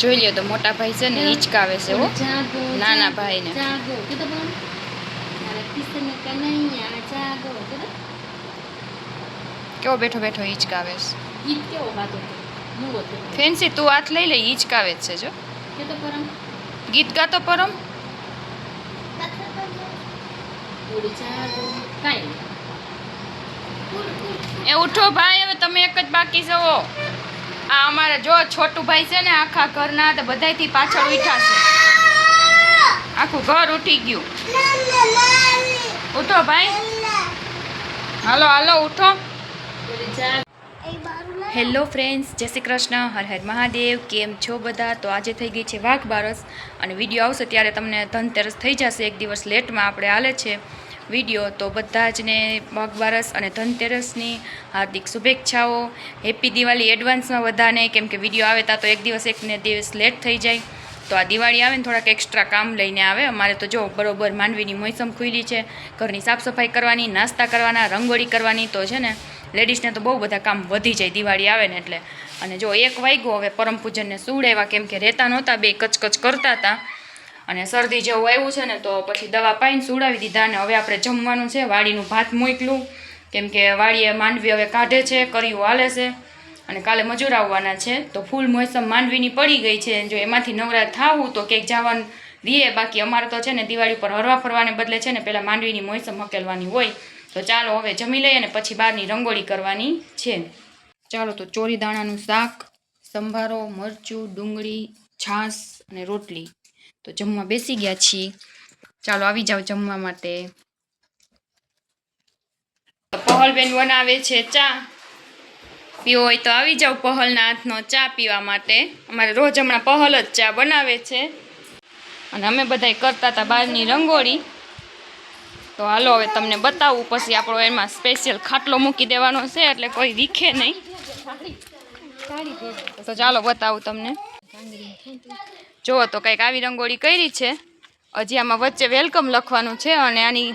જોઈ લ્યો તો મોટા ભાઈ છે ને હિચકાવે છે હો. નાના ભાઈને. કેવો બેઠો બેઠો હિચકાવે છે. ફેન્સી તું હાથ લઈ લે હિચકાવે છે જો. ગીત ગાતો પરમ. એ ઉઠો ભાઈ હવે તમે એક જ બાકી છો આ અમારે જો છોટું ભાઈ છે ને આખા ઘરના તો બધાયથી પાછળ ઉઠા છે. આખું ઘર ઉઠી ગયું. ઉઠો ભાઈ. હાલો હાલો, ઉઠો. હેલો ફ્રેન્ડ્સ, જય શ્રી કૃષ્ણ. હર હર મહાદેવ. કેમ છો બધા? તો આજે થઈ ગઈ છે વાઘ બારસ. અને વીડિયો આવશે ત્યારે તમને ધનતેરસ થઈ જશે. એક દિવસ લેટમાં આપણે હાલે છે. વીડિયો, તો બધા જ ને બારસ અને ધનતેરસની હાર્દિક શુભેચ્છાઓ. હેપી દિવાળી એડવાન્સમાં બધાને. કેમ કે વીડિયો આવે તા તો એક દિવસ એકને દિવસ લેટ થઈ જાય. તો આ દિવાળી આવે ને થોડાક એક્સ્ટ્રા કામ લઈને આવે. અમારે તો જો બરોબર માનવીની મોસમ ખુલી છે. ઘરની સાફ સફાઈ કરવાની, નાસ્તા કરવાના, રંગોળી કરવાની તો છે ને લેડીઝને તો બહુ બધા કામ વધી જાય દિવાળી આવે ને એટલે. અને જો એક વાગ્યો, હવે પરમ પૂજનને સુવડાવ્યા. કેમ કે રહેતા નહોતા, બે કચકચ કરતા હતા અને શરદી જેવું આવ્યું છે ને તો પછી દવા પાઈને સુડાવી દીધા અને હવે આપણે જમવાનું છે. વાડીનું ભાત મૂકલું. કેમ કે વાડીએ માંડવી હવે કાઢે છે, કર્યું હાલે છે. અને કાલે મજૂર આવવાના છે. તો ફૂલ મોસમ માંડવીની પડી ગઈ છે. જો એમાંથી નવરા થાવું તો ક્યાંક જવાનું રીએ. બાકી અમારે તો છે ને દિવાળી પર હરવા ફરવાને બદલે છે ને પહેલાં માંડવીની મોસમ હકેલવાની હોય. તો ચાલો હવે જમી લઈએ અને પછી બહારની રંગોળી કરવાની છે. ચાલો તો ચોરી દાણાનું શાક, સંભારો, મરચું, ડુંગળી, છાશ અને રોટલી. તો જમવા બેસી ગયા છીએ. ચાલો આવી જાઓ જમવા માટે. પહલબેન બનાવે છે ચા. પીવો હોય તો આવી જાઓ પહલના હાથનો ચા પીવા માટે. અમારે રોજ હમણાં પહલ જ ચા બનાવે છે. અને અમે બધાય કરતા હતા બહારની રંગોળી. તો હાલો હવે તમને બતાવું, પછી આપણો એમાં સ્પેશિયલ ખાટલો મૂકી દેવાનો છે, એટલે કોઈ દીખે નહીં. તો ચાલો બતાવું તમને. જુઓ તો કંઈક આવી રંગોળી કરી છે. હજી આમાં વચ્ચે વેલકમ લખવાનું છે અને આની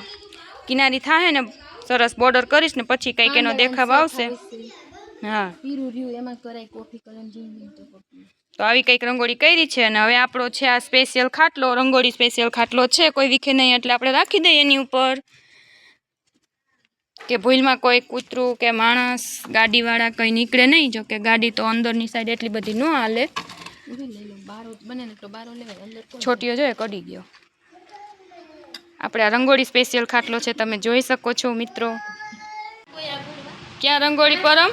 કિનારી થાય ને સરસ બોર્ડર કરીશ ને પછી કંઈક એનો દેખાવ આવશે. હા તો આવી કંઈક રંગોળી કરી છે અને હવે આપણો છે આ સ્પેશિયલ ખાટલો રંગોળી સ્પેશિયલ ખાટલો છે. કોઈ વિખે નહીં એટલે આપણે રાખી દઈએ એની ઉપર. કે ભૂલમાં કોઈ કૂતરું કે માણસ ગાડીવાળા કંઈ નીકળે નહીં જો કે ગાડી તો અંદરની સાઈડ એટલી બધી ન હાલે. છોટીઓ જોઈએ કડી ગયો. આપણે આ રંગોળી સ્પેશિયલ ખાટલો છે તમે જોઈ શકો છો મિત્રો. ક્યાં રંગોળી પરમ?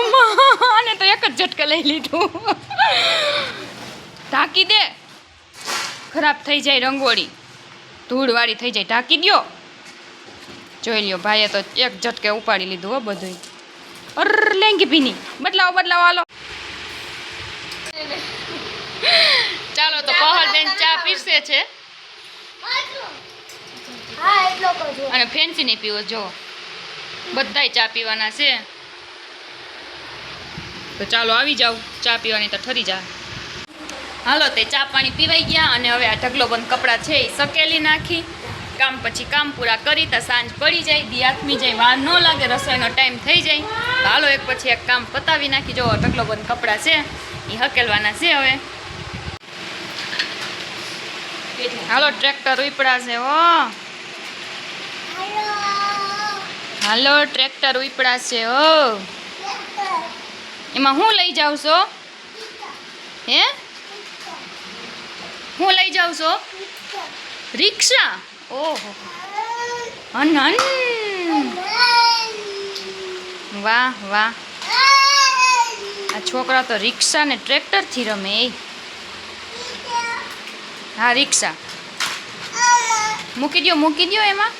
અમ્મા, તો એક જ ઝટકા લઈ લીધું. ઢાંકી દે. ખરાબ થઈ જાય રંગોળી. ધૂળવાળી થઈ જાય. ઢાંકી દ્યો. જોઈ લ્યો ભાઈએ તો એક ઝટકે ઉપાડી લીધું હો બધું અર લેંગી ભીની. બદલાવો બદલાવો હાલો. ચાલો તો પહલ બેન ચા પીરસે છે. અને ફેન્સી નહીં પીવો જો બધાય ચા પીવાના છે. તો ચાલો આવી જાવ ચા પીવાની તો ઠરી જા હાલો તે ચા પાણી પીવાઈ ગયા અને હવે આ ઢગલો બંધ કપડાં છે એ સકેલી નાખી. કામ પછી કામ પૂરા કરી તો સાંજ પડી જાય દિયાથમી જાય, વાર ન લાગે, રસોઈનો ટાઈમ થઈ જાય. હાલો એક પછી એક કામ પતાવી નાખી. જો ઢગલો બંધ કપડાં છે એ હકેલવાના છે હવે. હાલો, ટ્રેક્ટર ઉપડા છે, હો. હાલો, ટ્રેક્ટર ઉપડા છે, હો. એમાં હું લઈ જાઉં છો? હે? હું લઈ જાઉં છો? રિક્ષા? ઓહો. હન હન. વાહ વાહ. આ છોકરા તો રિક્ષા ને ટ્રેક્ટરથી રમે એ. હા રિક્ષા. મૂકી દ્યો મૂકી દ્યો એમાં.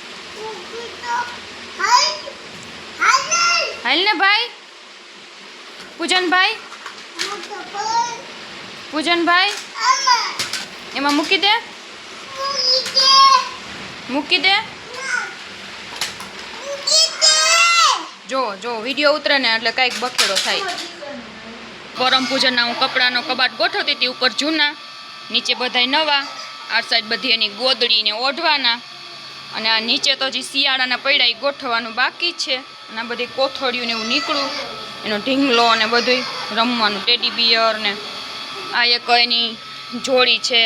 હાલ ને ભાઈ. પૂજનભાઈ. પૂજનભાઈ. એમાં મૂકી દે. મૂકી દે. જો જો વીડિયો ઉતરે ને એટલે કાંઈક બકેડો થાય. પરમ પૂજનના હું કપડાનો કબાટ ગોઠવતી હતી ઉપર જૂના, નીચે બધાય નવા આ સાઈડ બધી એની ગોદડી ને ઓઢવાના. અને આ નીચે તો જે શિયાળાના પૈડા એ ગોઠવવાનું બાકી છે. અને આ બધી કોથળીયું ને એવું નીકળું. એનો ઢીંગલો અને બધું રમવાનું, ટેડી બિયર ને આ એક એની જોડી છે.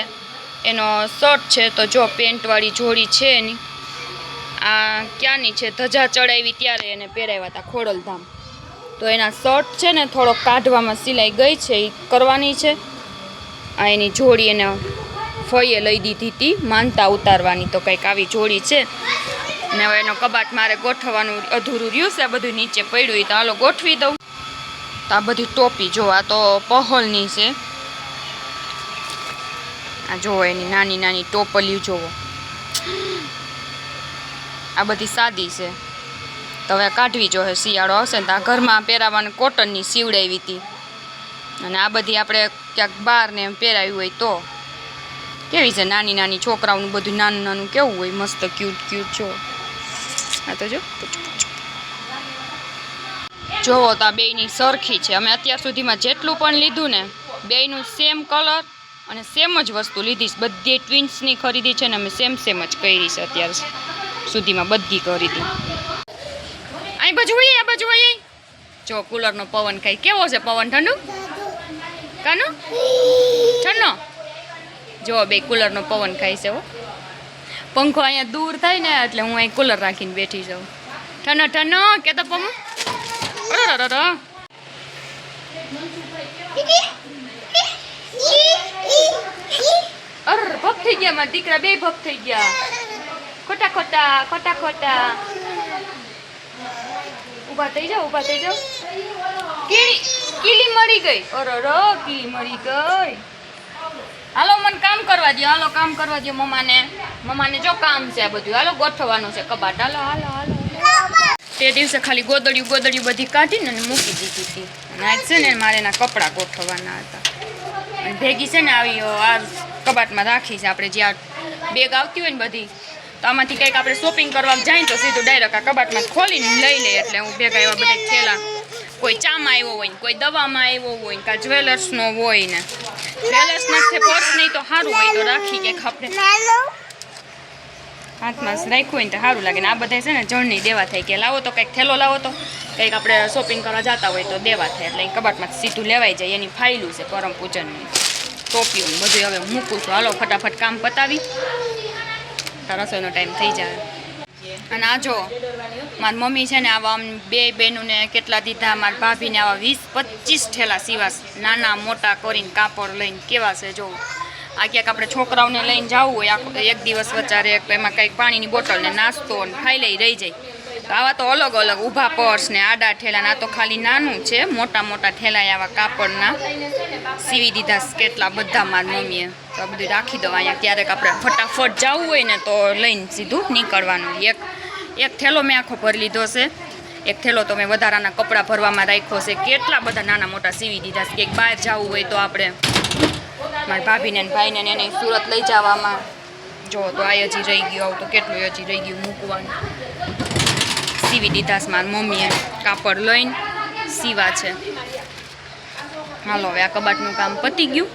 એનો શર્ટ છે તો જો પેન્ટવાળી જોડી છે એની. આ ક્યાંની છે? ધજા ચડાવી ત્યારે એને પહેરાવ્યા હતા ખોડલધામ. તો એના શર્ટ છે ને થોડોક કાઢવામાં સિલાઈ ગઈ છે એ કરવાની છે. આ એની જોડી એને ફઈએ લઈ દીધી હતી માનતા ઉતારવાની તો કંઈક આવી જોડી છે. ને હવે એનો કબાટ મારે ગોઠવવાનું અધૂરું રહ્યું છે, આ બધું નીચે પડ્યું તો હાલો ગોઠવી દઉં. તો આ બધી ટોપી જો, આ તો પહોલની છે. આ જુઓ એની નાની નાની ટોપલીઓ જુઓ આ બધી સાદી છે. તો હવે કાઢવી જોઈએ શિયાળો આવશે ને તો આ ઘરમાં પહેરાવાની કોટનની સીવડાવી હતી. અને આ બધી આપણે ક્યાંક બહાર ને એમ પહેરાવી હોય તો. કેવી છે નાની નાની છોકરાઓનું બધું નાનું નાનું કેવું હોય? મસ્ત ક્યુટ ક્યુટ જો. આ તો જો. જોવો તો આ બેયની સરખી છે. અમે અત્યાર સુધીમાં જેટલું પણ લીધું ને, બેયનું સેમ કલર અને સેમ જ વસ્તુ લીધી છે. બધી ટ્વિન્સની ખરીદી છે ને અમે સેમ સેમ જ કરી છે અત્યાર સુધીમાં બધી ખરીદી. અહીં બાજુ હોય આ બાજુ હોય જો કુલરનો પવન ખાઈ કેવો છે પવન, ઠંડુ? કાનો? ઠંડો? જો બે કુલરનો પવન ખાય છે પંખો અહીંયા દૂર થાય ને એટલે હું અહીં કુલર રાખીને બેઠી જાઉં. ઠંડો ઠંડો, કે તો પમ? અરરરર. અર ભપ થઈ ગયા મારા દીકરા, બે ભપ થઈ ગયા. ખોટા ખોટા ખોટા ખોટા. ઊભા થઈ જાઓ, ઊભા થઈ જાઓ. કીડી, કીલી મરી ગઈ. અરર કીલી મરી ગઈ. હાલો, મને કામ કરવા દો હાલો, કામ કરવા દો મમ્માને. મમ્માને જો કામ છે આ બધું. હાલો, ગોઠવવાનું છે કબાટ. હાલો હાલો હાલો તે દિવસે ખાલી ગોદડિયું ગોદડિયું બધી કાઢીને મૂકી દીધી હતી. અને આજ છે ને મારે એના કપડાં ગોઠવવાના હતા. ભેગી છે ને આવી આ કબાટમાં રાખી છે આપણે જ્યાં બેગ આવતી હોય ને બધી, તો આમાંથી કંઈક આપણે શોપિંગ કરવા જાય તો સીધું ડાયરેક્ટ આ કબાટમાં ખોલીને લઈ લે એટલે હું ભેગા એવા બધા થેલા કોઈ ચામાં આવ્યો હોય ને, કોઈ દવામાં આવ્યો હોય ને કાં જ્વેલર્સનો હોય ને. જ્વેલર્સના છે પર્સ નહીં તો સારું હોય તો રાખી કે આપણે હાથમાં રાખ્યું હોય ને તો સારું લાગે ને આ બધા છે ને જણની દેવા થાય કે લાવો તો કંઈક થેલો લાવો તો. કંઈક આપણે શોપિંગ કરવા જતા હોય તો દેવા થાય. એટલે કબાટમાં સીધું લેવાઈ જાય, એની ફાઇલું છે પરમ પૂજનની. ટોપીઓ બધું હવે મૂકું છું. હાલો, ફટાફટ કામ પતાવી. રસોઈનો ટાઈમ થઈ જાય. અને આ જો, મારી મમ્મી છે ને આવા બે બહેનોને કેટલા દીધા, મારા ભાભીને આવા વીસ પચીસ ઠેલા સિવાસ નાના મોટા કરીને કાપડ લઈને કેવા છે જો. આ ક્યાંક આપણે છોકરાઓને લઈને જવું હોય એક દિવસ વચારે એમાં કંઈક પાણીની બોટલ ને નાસ્તો ને ખાઈ લઈ રહી જાય. આવા તો અલગ અલગ ઊભા પર્સ ને આડા ઠેલા આ તો ખાલી નાનું છે. મોટા મોટા ઠેલા આવા કાપડના. સીવી દીધા કેટલા બધા મારી મમ્મીએ. તો આ બધું રાખી દો અહીંયા. ક્યારેક આપણે ફટાફટ જવું હોય ને તો લઈને સીધું નીકળવાનું. એક એક થેલો મેં આખો ભરી લીધો છે. એક થેલો તો મેં વધારાના કપડાં ભરવામાં રાખ્યો છે. કેટલા બધા નાના મોટા સીવી દીધા છે. કે બહાર જવું હોય તો આપણે મારી ભાભીને ભાઈને એને સુરત લઈ જવામાં. જો તો આ હજી રહી ગયું, આવું તો કેટલું હજી રહી ગયું મૂકવાનું. સીવી દીધા છે મારી મમ્મીએ કાપડ લઈને સીવા છે. હાલો, હવે આ કબાટનું કામ પતી ગયું.